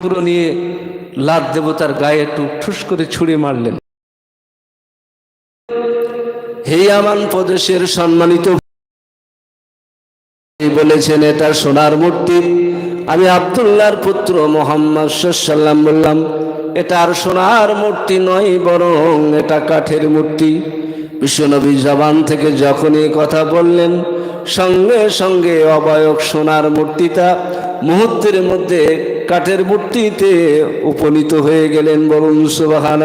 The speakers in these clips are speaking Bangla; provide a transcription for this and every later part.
পুরো নিয়ে লাদ দেবতার গায়ে একটু ঠুস করে ছুঁড়ে মারলেন। হে আমান প্রদেশের সম্মানিত বলেছেন এটা সোনার মূর্তি। আমি আবদুল্লাহর পুত্র মোহাম্মদ সাল্লাম বললাম, এটা আর সোনার মূর্তি নয়, বরং এটা কাঠের মূর্তি। বিশ্বনবী জবান থেকে যখনই কথা বললেন সঙ্গে সঙ্গে অবয়ক সোনার মূর্তিটা মুহূর্তের মধ্যে কাঠের মূর্তিতে উপনীত হয়ে গেলেন। বলুন সুবাহান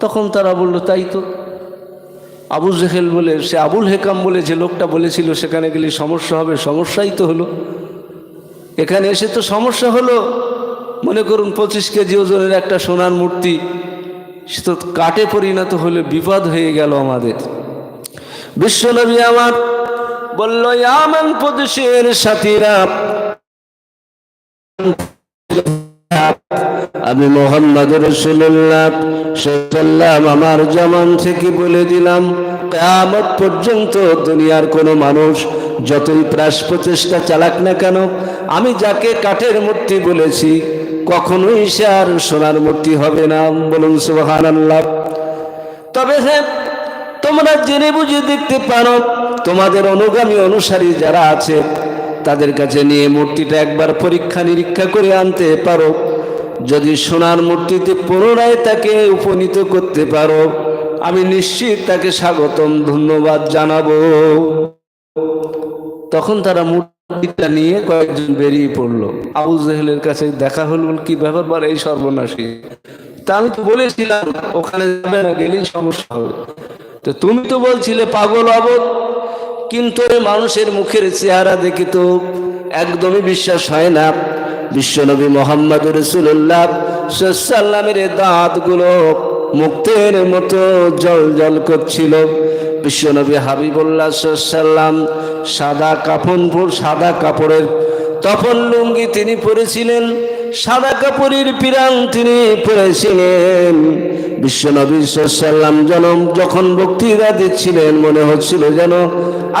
তখন তারা বলল, তাই তো। আবু জেহেল বলে, সে আবুল হেকাম বলে যে লোকটা বলেছিল, সেখানে গেলে সমস্যা হবে, সমস্যাই তো হলো। এখানে এসে তো সমস্যা হলো। মনে করুন, পঁচিশ কেজি ওজনের একটা সোনার মূর্তি, সে তো কাটে পরিণত হলে বিপদ হয়ে গেল আমাদের। বিশ্বনবী আমার বলল আমান প্রদেশের সাথীরা আমি মোহাম্মদ রসুল্লাহ সাল্লাম আমার জমান থেকে বলে দিলাম, কেয়ামত পর্যন্ত দুনিয়ার কোনো মানুষ যতই প্রাস প্রচেষ্টা চালাক না কেন, আমি যাকে কাঠের মূর্তি বলেছি, কখনোই সে আর সোনার মূর্তি হবে না। বলুন আল্লাহ তবে হ্যাঁ তোমরা জেনে বুঝে দেখতে পারো, তোমাদের অনুগামী অনুসারী যারা আছে, তাদের কাছে নিয়ে মূর্তিটা একবার পরীক্ষা নিরীক্ষা করে আনতে পারো। যদি সোনার মূর্তিতে পুনরায় তাকে উপনীত করতে পারো, আমি নিশ্চিত তাকে স্বাগতম, ধন্যবাদ জানাব। তখন তারা মূর্তিটা নিয়ে কয়েকজন বেরিয়ে পড়ল। আবু জেহেলের কাছে দেখা হল কি ব্যাপার বল এই সর্বনাশী? তা আমি তো বলেছিলাম, ওখানে যাবে না, গেলেই সমস্যা হবে। তো তুমি তো বলছিলে, পাগল অবধ। কিন্তু মানুষের মুখের চেহারা দেখে তো একদমই বিশ্বাস হয় না। বিশ্বনবী মোহাম্মদ রসুল্লাহ সাল্লামের দাঁতগুলো মুক্তের মতো জল জল করছিল। বিশ্বনবী হাবিবুল্লাহ সাল্লাম সাদা কাফন সাদা কাপড়ের তখন লুঙ্গি তিনি পরেছিলেন। সাদা কাপড়ের পিরাং তিনি পরেছিলেন বিশ্বনবী সাল্লাম জনম যখন বক্তৃতা দিচ্ছিলেন, মনে হচ্ছিল যেন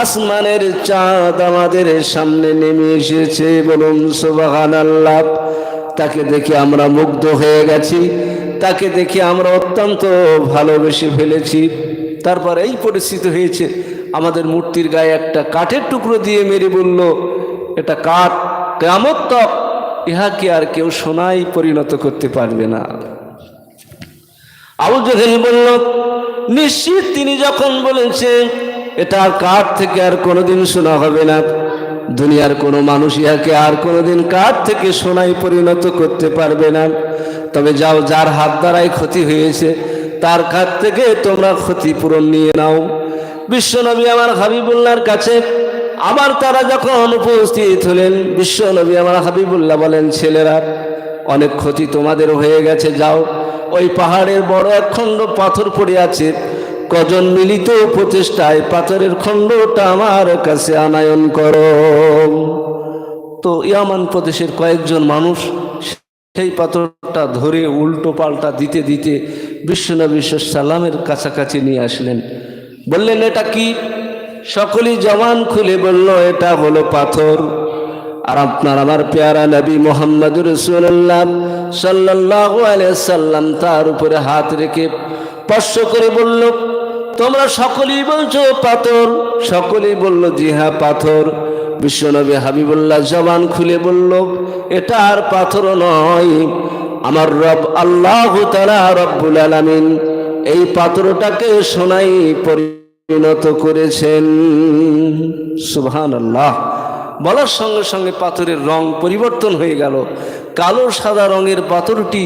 আসমানের চাঁদ আমাদের সামনে নেমে এসেছে বলুন সুবাহান আল্লাহ তাকে দেখে আমরা মুগ্ধ হয়ে গেছি, তাকে দেখে আমরা অত্যন্ত ভালোবেসে ফেলেছি। তারপর এই পরিস্থিতি হয়েছে, আমাদের মূর্তির গায়ে একটা কাঠের টুকরো দিয়ে মেরে বলল, এটা কাঠ কেমন তক ইহাকে আর কেউ সোনাই পরিণত করতে পারবে না। আবু জহেল বলল, নিশ্চিত তিনি যখন বলেছেন, এটা আর কাঠ থেকে আর কোনোদিন শোনা হবে না। দুনিয়ার কোনো মানুষ ইহাকে আর কোনোদিন কার থেকে সোনাই পরিণত করতে পারবে না। তবে যাও, যার হাত দ্বারাই ক্ষতি হয়েছে, তার কাছ থেকে তোমরা ক্ষতিপূরণ নিয়ে নাও। বিশ্বনবী আমার হাবিবুল্লাহর কাছে আবার তারা যখন উপস্থিত হলেন, বিশ্বনবী আমার হাবিবুল্লাহ বলেন, ছেলেরা, অনেক ক্ষতি তোমাদের হয়ে গেছে, যাও। ওই পাহাড়ের বড় এক খণ্ড পাথর পড়ে আছে। কজন মিলিত প্রচেষ্টায় পাথরের খণ্ডটা আমার কাছে আনায়ন করো। তো ইয়ামান প্রদেশের কয়েকজন মানুষ সেই পাথরটা ধরে উল্টো পাল্টা দিতে দিতে বিশ্বনবী সাল্লামের কাছাকাছি নিয়ে আসলেন। বললেন, এটা কি? সকলেই জমান খুলে বলল, এটা হলো পাথর। আর আপনার আমার পেয়ারা নবী মোহাম্মদ রসুল্লাহ সাল্লাহ সাল্লাম তার উপরে হাত রেখে স্পর্শ করে বলল, তোমরা সকলেই বলছো পাথর। সকলেই বলল, জি হ্যাঁ পাথর। বিশ্বনবী হাবিবুল্লাহ জবান খুলে বলল, এটা আর পাথর নয়। আমার রব আল্লাহ তারা রব্বুল আলামিন এই পাথরটাকে শোনাই সোনাই পরিণত করেছেন। সুহান আল্লাহ বলার সঙ্গে সঙ্গে পাথরের রং পরিবর্তন হয়ে গেল। কালো সাদা রঙের পাথরটি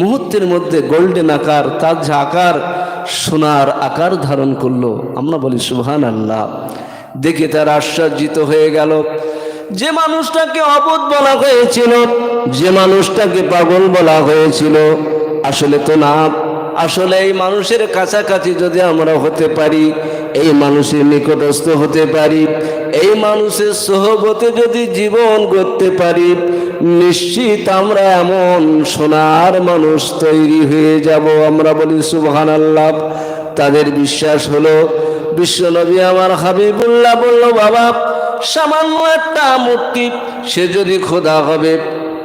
মুহূর্তের মধ্যে গোল্ডেন আকার তার যে আকার, সোনার আকার ধারণ করল। আমরা বলি সুহান আল্লাহ দেখে তার আশ্চর্যিত হয়ে গেল। যে মানুষটাকে অবোধ বলা হয়েছিল, যে মানুষটাকে পাগল বলা হয়েছিল, আসলে তো না। আসলে এই মানুষের কাছাকাছি যদি আমরা হতে পারি, এই মানুষের নিকটস্থ হতে পারি, এই মানুষের সহবতে যদি জীবন করতে পারি, নিশ্চিত আমরা এমন সোনার মানুষ তৈরি হয়ে যাব। আমরা বলি সুবহান আল্লাহ তাদের বিশ্বাস হলো, বিশ্বনবী আমার হাবিবুল্লাহ বলল, বাবা, সামান্য একটা মূর্তি, সে যদি খোদা হবে,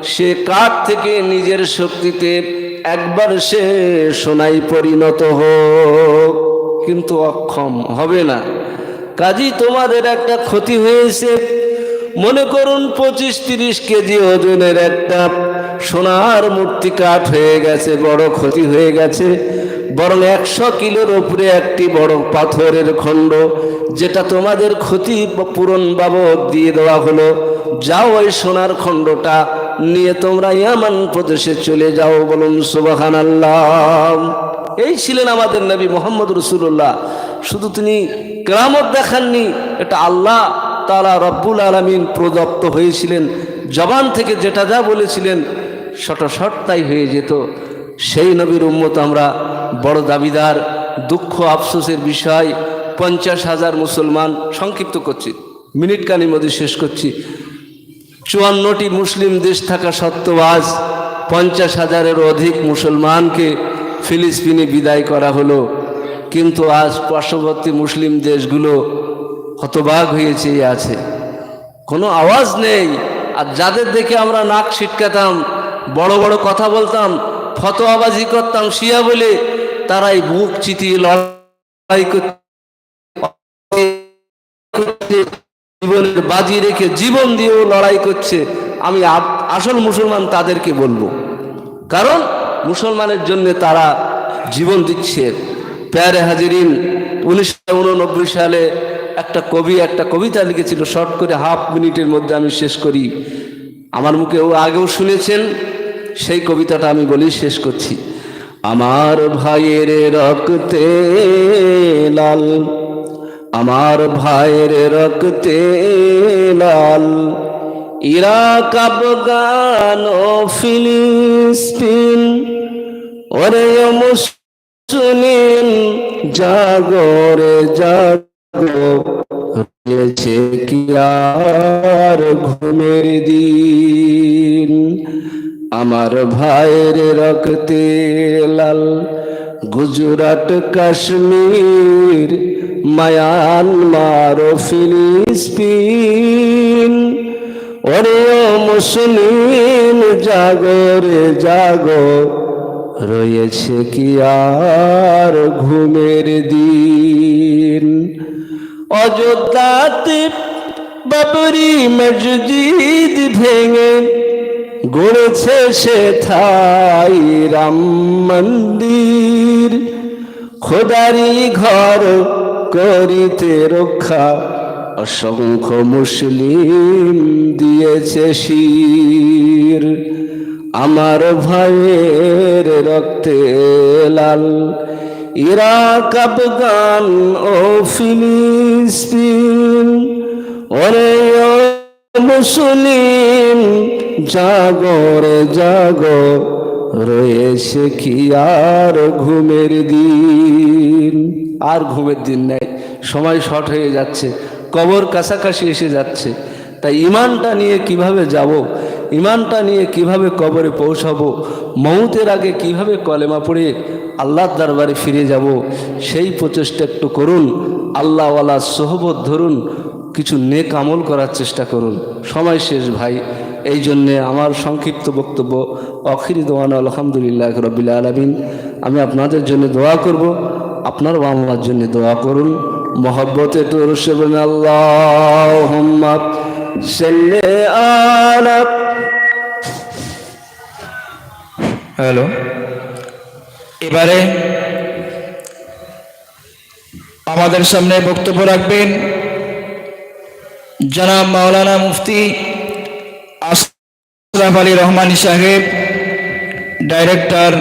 সে কাঠ থেকে নিজের শক্তিতে একবার সে সোনাই পরিণত হোক, কিন্তু অক্ষম হবে না। কাজী, তোমাদের একটা ক্ষতি হয়েছে। মনে করুন পঁচিশ তিরিশ কেজি ওজনের একটা সোনার মূর্তি কাঠ হয়ে গেছে, বড় ক্ষতি হয়ে গেছে। বরং একশো কিলোর উপরে একটি বড় পাথরের খণ্ড, যেটা তোমাদের ক্ষতি পূরণ বাবদ দিয়ে দেওয়া হলো। যাও ওই সোনার খণ্ডটা নিয়ে তোমরা ইয়ামান প্রদেশে চলে যাও বলুন সুবাহান আল্লাহ এই ছিলেন আমাদের নবী মোহাম্মদ রসুল্লাহ শুধু তিনি কেরামত দেখাননি, এটা আল্লাহ তালা রব্বুল আলমিন প্রদত্ত হয়েছিলেন। জবান থেকে যেটা যা বলেছিলেন শটশট তাই হয়ে যেত। সেই নবীর উম্মত আমরা বড় দাবিদার, দুঃখ আফসোসের বিষয়, পঞ্চাশ হাজার মুসলমান সংক্ষিপ্ত করছি, মিনিট কানির মধ্যে শেষ করছি। চুয়ান্নটি মুসলিম দেশ থাকা সত্ত্বেও আজ পঞ্চাশ হাজারের অধিক মুসলমানকে ফিলিস্তিনে বিদায় করা হলো। কিন্তু আজ পার্শ্ববর্তী মুসলিম দেশগুলো হতবাগ হয়েছে আছে। কোনো আওয়াজ নেই। আর যাদের দেখে আমরা নাক ছিটকাতাম, বড় বড় কথা বলতাম, ফতোয়াবাজি করতাম, শিয়া বলে তারাই বুক চিতিয়ে লড়াই করতে জীবনের বাজি রেখে জীবন দিয়েও লড়াই করছে, আমি আসল মুসলমান তাদেরকে বলব। কারণ মুসলমানের জন্য তারা জীবন দিচ্ছে। প্যারে হাজিরিন, উনিশশো উননব্বই সালে একটা কবি, একটা কবিতা লিখেছিল, শর্ট করে হাফ মিনিটের মধ্যে আমি শেষ করি। আমার মুখে ও আগেও শুনেছেন, সেই কবিতাটা আমি বলি শেষ করছি। আমার ভাইয়ের রক্তে লাল আমার ভাইয়ের রক্তে লাল। ইরাক, আফগান ও ফিলিস্তিন, ওরে মুসলিম জাগরে জাগো। হয়েছে কি আর ঘুমের দিন। আমার ভাইয়ের রক্তে লাল গুজরাট, কাশ্মীর, মায়ানমার ও ফিলিস্তিন। ওরে ও মুসলিম জাগরে জাগো, রয়েছে কি আর ঘুমের দিন? অযোধ্যাতে বাবরি মসজিদ ভেঙে গড়েছে সে থাই রাম মন্দির। খোদারি ঘর করিতে রক্ষা অসংখ্য মুসলিম দিয়েছে শির। আমার ভাইয়ের রক্তে লাল ইরাক, আফগান ও ফিলিস্তিন ওরে মুসলিম জাগরে জাগো, রয়েছে কি আর ঘুমের দিন? আর ঘুমের দিন নেই, সময় শর্ট হয়ে যাচ্ছে, কবর কাছাকাছি এসে যাচ্ছে। তাই ইমানটা নিয়ে কীভাবে যাব ইমানটা নিয়ে কীভাবে কবরে পৌঁছাবো, মৌতের আগে কীভাবে কলেমা পড়ে আল্লাহর দরবারে ফিরে যাব, সেই প্রচেষ্টা একটু করুন, আল্লাহওয়ালা সোহবত ধরুন কিছু নেক আমল করার চেষ্টা করুন। সময় শেষ, ভাই। এই জন্যে আমার সংক্ষিপ্ত বক্তব্য অখিরি দোয়ান, আলহামদুলিল্লাহ রবিল আলমিন। আমি আপনাদের জন্য দোয়া করব, আপনারও আমার জন্য দোয়া করুন। মহব্বতে তোর রসবেন আল্লাহ আলা হ্যালো। এবারে আমাদের সামনে বক্তব্য রাখবেন জনাব মাওলানা মুফতি আশরাফ আলী রহমানী সাহেব ডাইরেক্টর